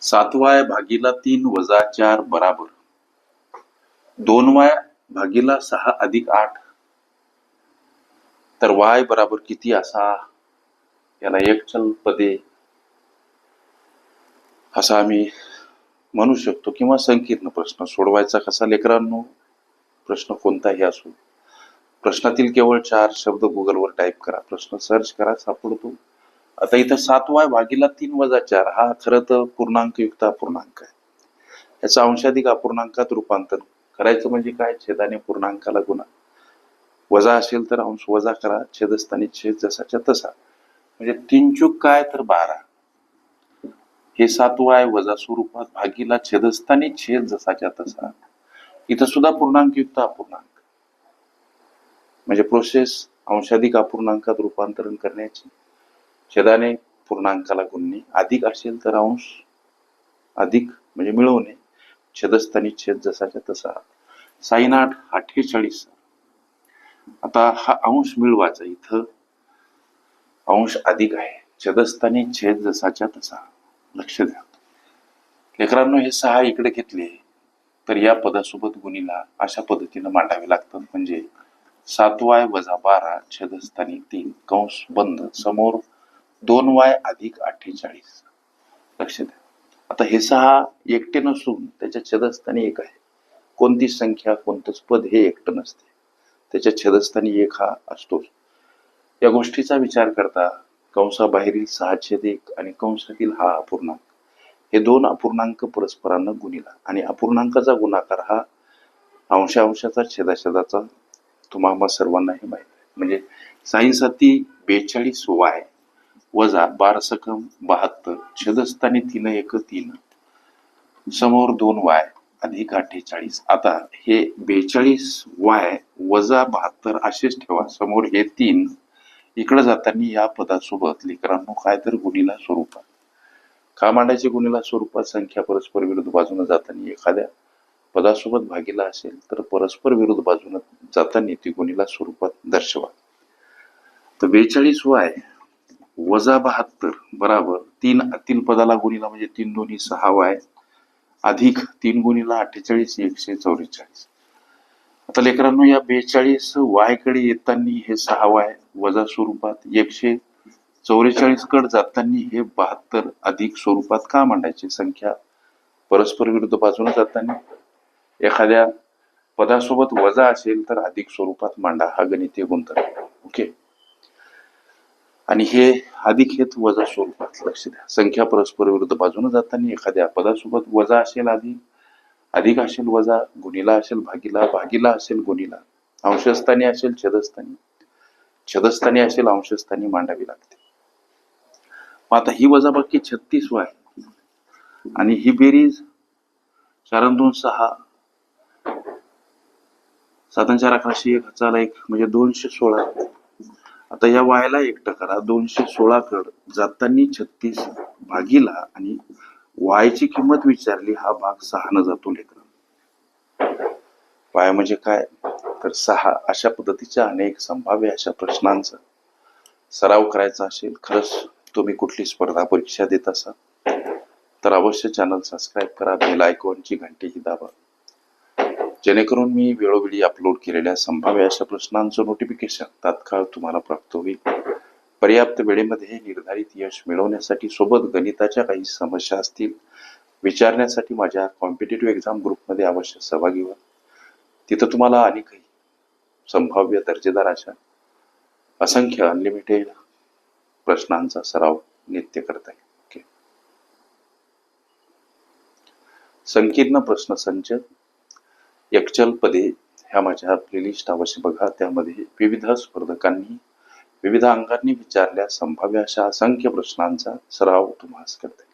सात वाय भागीला तीन वजा चार बराबर. दोन वाय भागीला सहा अधिक आठ. तर वाय बराबर किती असा? याला एक चल पदे. असा आम्ही म्हणू शकतो किंवा संकीर्ण प्रश्न सोडवायचा कसा लेकरांनो? प्रश्न कोणताही असो. प्रश्नातील केवळ चार शब्द गुगलवर टाईप करा. प्रश्न सर्च करा सापडतो. आता इथं सात वाय भागीला तीन वजा चार. हा खरं तर पूर्णांक युक्त अपूर्णांक आहे. याचं अंशाधिक अपूर्णांकात रूपांतर. करायचं म्हणजे काय? छेदाने पूर्णांकाला गुणा. वजा असेल तर अंश वजा करा. छेदस्थानी छेद जसाच्या तसा. म्हणजे तीन चूक काय तर बारा. हे सातवा आहे वजा स्वरूपात भागीला छेदस्थानी छेद जसाच्या तसा. इथं सुद्धा पूर्णांक युक्त अपूर्णांक. म्हणजे प्रोसेस अंशाधिक अपूर्णांकात रूपांतरण करण्याची. छेदाने पूर्णांकाला गुणणे. अधिक असेल तर अंश अधिक म्हणजे मिळवणे. छेदस्थानी छेद जसाच्या तसा. साईन आठ अठ्ठेचाळीस. आता हा अंश मिळवायचा. इथं अंश अधिक आहे. छेदस्थानी छेद जसाच्या तसा. लक्ष द्या. लेकरांनो हे सहा इकडे घेतले तर या पदासोबत गुणीला अशा पद्धतीनं मांडावे लागतात. म्हणजे सातवाय वजा बारा छेदस्थानी तीन. कंस बंद. समोर दोन वाय अधिक अठ्ठेचाळीस. लक्ष द्या. आता हे सहा एकटे नसून त्याच्या छेदस्थानी एक आहे. कोणती संख्या कोणतंच पद हे एकटं नसते. त्याच्या छेदस्थानी एक हा असतोच. या गोष्टीचा विचार करता कंसाबाहेरील सहा छेद एक आणि कंसातील हा अपूर्णांक. हे दोन अपूर्णांक परस्परांना गुणिला आणि अपूर्णांकाचा गुणाकार हा अंशांशाचा छेदाछेदाचा तुम्हाला सर्वांनाही माहीत आहे. म्हणजे साईन साती बेचाळीस वाय वजा बारसकम बहात्तर. छेदस्थानी तीन एक तीन. समोर दोन वाय अधिक अठ्ठेचाळीस. आता हे बेचाळीस वाय वजा बहात्तर असेच ठेवा. समोर हे तीन. इकडे जाताना या पदासोबत लेकरांनो काय तर गुणीला स्वरूपात का मांडायचे गुणीला स्वरूपात संख्या परस्पर विरुद्ध बाजूने जाताना एखाद्या पदासोबत भागीला असेल तर परस्पर विरुद्ध बाजूने जाताना ती गुणीला स्वरूपात दर्शवा. तर बेचाळीस वाय वजा बहात्तर बराबर तीन तीन पदाला गुणीला म्हणजे तीन दोन्ही सहा वाय. अधिक तीन गुणीला अठ्ठेचाळीस एकशे चौवेचाळीस. आता लेकरांनो या बेचाळीस वायकडे येताना हे सहा वाय वजा स्वरूपात एकशे चौवेचाळीसकडे जाताना हे बहात्तर अधिक स्वरूपात का मांडायची संख्या परस्पर विरुद्ध बाजूने जाताना? एखाद्या पदासोबत वजा असेल तर अधिक स्वरूपात मांडा हा गणितीय गुणधर्म. ओके? आणि हे अधिक हेत वजा स्वरूपात लक्ष द्या. संख्या परस्पर विरुद्ध बाजूने जाताना एखाद्या पदासोबत वजा असेल अधिक अधिक असेल वजा गुणीला असेल भागीला भागीला असेल गुणीला. अंशस्थानी असेल छेदस्थानी. छेदस्थानी असेल अंशस्थानी मांडावी लागते. मग आता ही वजाबाकी छत्तीस आहे. आणि ही बेरीज चार दोन सहा. सात चार अकराशे एक हजार एक म्हणजे दोनशे सोळा. आता या वायला एकटं करा दोनशे सोळा कड जातानी छत्तीस भागीला आणि वायची किंमत विचारली हा भाग सहानं जातो लेकर. वाय म्हणजे काय? तर सहा अशा पद्धतीच्या अनेक संभाव्य अशा प्रश्नांचा सराव करायचा असेल खरंच तुम्ही कुठली स्पर्धा परीक्षा देत असाल तर अवश्य चॅनल सबस्क्राईब करा बेल आयकॉनची घंटीही दाबा. जेणेकरून मी वेळोवेळी अपलोड केलेल्या संभाव्य अशा प्रश्नांचं नोटिफिकेशन तात्काळ तुम्हाला प्राप्त होईल. पर्याप्त वेळेमध्ये निर्धारित यश मिळवण्यासाठी सोबत गणिताच्या काही समस्या असतील विचारण्यासाठी माझ्या कॉम्पिटेटिव्ह एक्झाम ग्रुपमध्ये अवश्य सहभागी व्हा. तिथं तुम्हाला अनेकही संभाव्य दर्जेदार अशा असंख्य अनलिमिटेड प्रश्नांचा सराव नित्य करता येईल. ओके संकीर्ण प्रश्न संच पदे ह्या माझ्या प्लेलिस्ट अवश्य बघा. त्यामध्ये विविध स्पर्धकांनी विविध अंगांनी विचारल्या संभाव्य अशा असंख्य प्रश्नांचा सराव तुम्हाला करते.